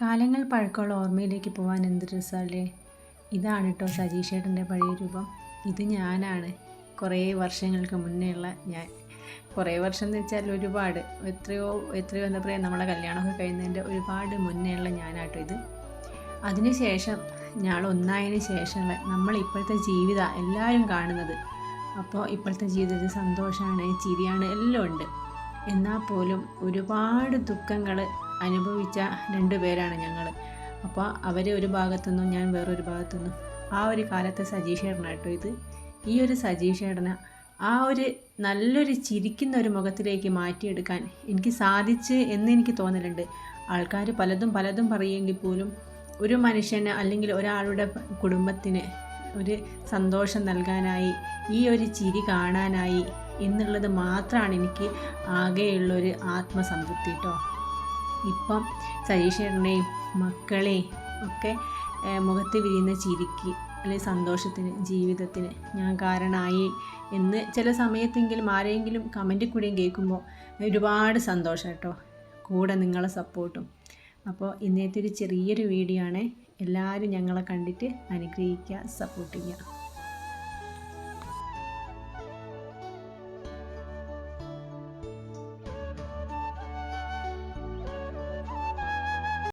കാലങ്ങൾ പഴക്കമുള്ള ഓർമ്മയിലേക്ക് പോകാൻ എന്ത് രസമല്ലേ? ഇതാണ് കേട്ടോ സജീഷ് ഏട്ടന്റെ പഴയ രൂപം. ഇത് ഞാനാണ്. കുറേ വർഷങ്ങൾക്ക് മുന്നേ ഉള്ള ഞാൻ. കുറേ വർഷം എന്ന് വെച്ചാൽ ഒരുപാട്. എത്രയോ എത്രയോ എന്താ പറയുക നമ്മളെ കല്യാണമൊക്കെ കഴിയുന്നതിന്റെ ഒരുപാട് മുന്നേ ഉള്ള ഞാനാട്ടോ ഇത്. അതിനുശേഷം ഞാൾ ഒന്നായതിന് ശേഷമുള്ള നമ്മൾ ഇപ്പോഴത്തെ ജീവിതം എല്ലാവരും കാണുന്നത്. അപ്പോൾ ഇപ്പോഴത്തെ ജീവിതത്തിൽ സന്തോഷമാണ് ചിരിയാണ് എല്ലാം ഉണ്ട്. എന്നാൽ പോലും ഒരുപാട് ദുഃഖങ്ങൾ അനുഭവിച്ച രണ്ട് പേരാണ് ഞങ്ങൾ അപ്പോൾ അവർ ഒരു ഭാഗത്തു നിന്നും ഞാൻ വേറൊരു ഭാഗത്തുനിന്നും. ആ ഒരു കാലത്തെ സജീഷേടനാട്ടോ ഇത്. ഈ ഒരു സജീഷേടന ആ ഒരു നല്ലൊരു ചിരിക്കുന്ന ഒരു മുഖത്തിലേക്ക് മാറ്റിയെടുക്കാൻ എനിക്ക് സാധിച്ച് എന്ന് എനിക്ക് തോന്നലുണ്ട്. ആൾക്കാർ പലതും പലതും പറയുമെങ്കിൽ പോലും ഒരു മനുഷ്യന് അല്ലെങ്കിൽ ഒരാളുടെ കുടുംബത്തിന് ഒരു സന്തോഷം നൽകാനായി ഈ ഒരു ചിരി കാണാനായി എന്നുള്ളത് മാത്രമാണ് എനിക്ക് ആകെയുള്ളൊരു ആത്മസംതൃപ്തി കേട്ടോ ഇപ്പം സജീഷേട്ടനെയും മക്കളെയും ഒക്കെ മുഖത്ത് വിരിയുന്ന ചിരിക്ക് അല്ലെങ്കിൽ സന്തോഷത്തിന് ജീവിതത്തിന് ഞാൻ കാരണമായി എന്ന് ചില സമയത്തെങ്കിലും ആരെങ്കിലും കമന്റിൽ കൂടെയും കേൾക്കുമ്പോൾ ഒരുപാട് സന്തോഷം കേട്ടോ. കൂടെ നിങ്ങളെ സപ്പോർട്ടും അപ്പോൾ ഇന്നത്തെ ഒരു ചെറിയൊരു വീഡിയോ ആണ്. എല്ലാവരും ഞങ്ങളെ കണ്ടിട്ട് അനുഗ്രഹിക്കുക സപ്പോർട്ട് ചെയ്യുക.